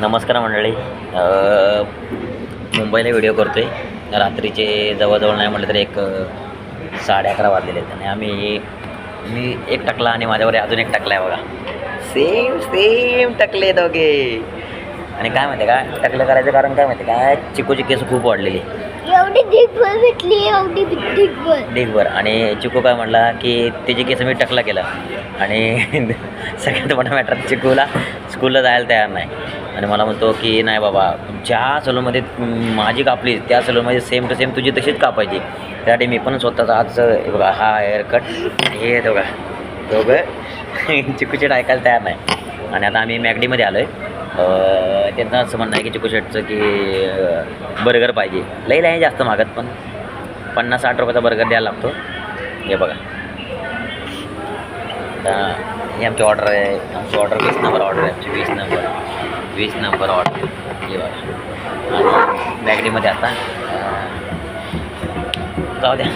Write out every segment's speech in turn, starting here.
नमस्कार मंडळी. मुंबईला व्हिडिओ करतो आहे रात्रीचे जवळजवळ नाही म्हटलं तरी एक साडे अकरा वाजलेले आहेत. आणि आम्ही मी एक टाकला आणि माझ्यावर अजून एक टाकला आहे बघा. सेम सेम टाकले दोघे. आणि काय माहिती का टाकलं करायचं कारण काय माहिती आहे का चिकूची केस खूप वाढलेली. एवढी ढिगभर भेटली एवढी ढिगभर ढीगभर आणि चिकू काय म्हणला की त्याची केस मी टकला केला. आणि सगळ्यात मोठा मॅटर चिकूला. स्कूलला जायला तयार नाही. आणि मला म्हणतो की नाही बाबा ज्या सलूनमध्ये माझी कापली त्या सलूनमध्ये सेम टू सेम तुझी तशीच कापायची. त्यासाठी मी पण स्वतःचा आज हे बघा हा हेअरकट हे आहेत बघा दोघं चिकूशेट ऐकायला तयार नाही. आणि आता आम्ही मॅगडीमध्ये आलो आहे त्यांचं असं म्हणणं आहे की चिकू शेटचं की बर्गर पाहिजे. लई आहे जास्त मागत पण. पन्नास साठ रुपयाचा बर्गर द्यायला लागतो. हे बघा. आता आमची ऑर्डर आहे. आमची ऑर्डर वीस नंबर ऑर्डर आहे आमची वीस नंबर वीस नंबर ऑर्डर आणि मॅगडीमध्ये आता जाऊ द्या.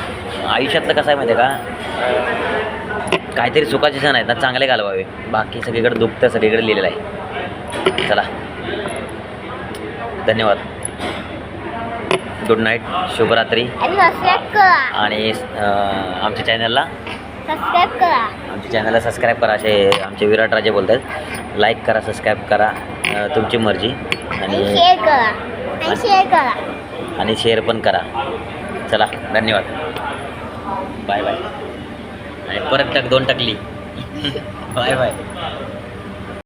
आयुष्यातलं कसं आहे माहिती आहे का? काहीतरी सुखाचे क्षण आहेत ना चांगले घालवावे. बाकी सगळीकडे दुखतं सगळीकडे लिहिलेलं आहे. चला. धन्यवाद. गुड नाईट शुभरात्री. आणि आमच्या चॅनलला सबस्क्राईब करा. आमच्या चॅनलला सबस्क्राईब करा असे आमचे विराट राजे बोलत आहेत लाईक करा सबस्क्राईब करा. तुमची मर्जी. आणि शेअर करा. आणि शेअर करा. आणि शेअर पण करा. चला धन्यवाद. बाय बाय आणि परत टक दोन टकली. Bye bye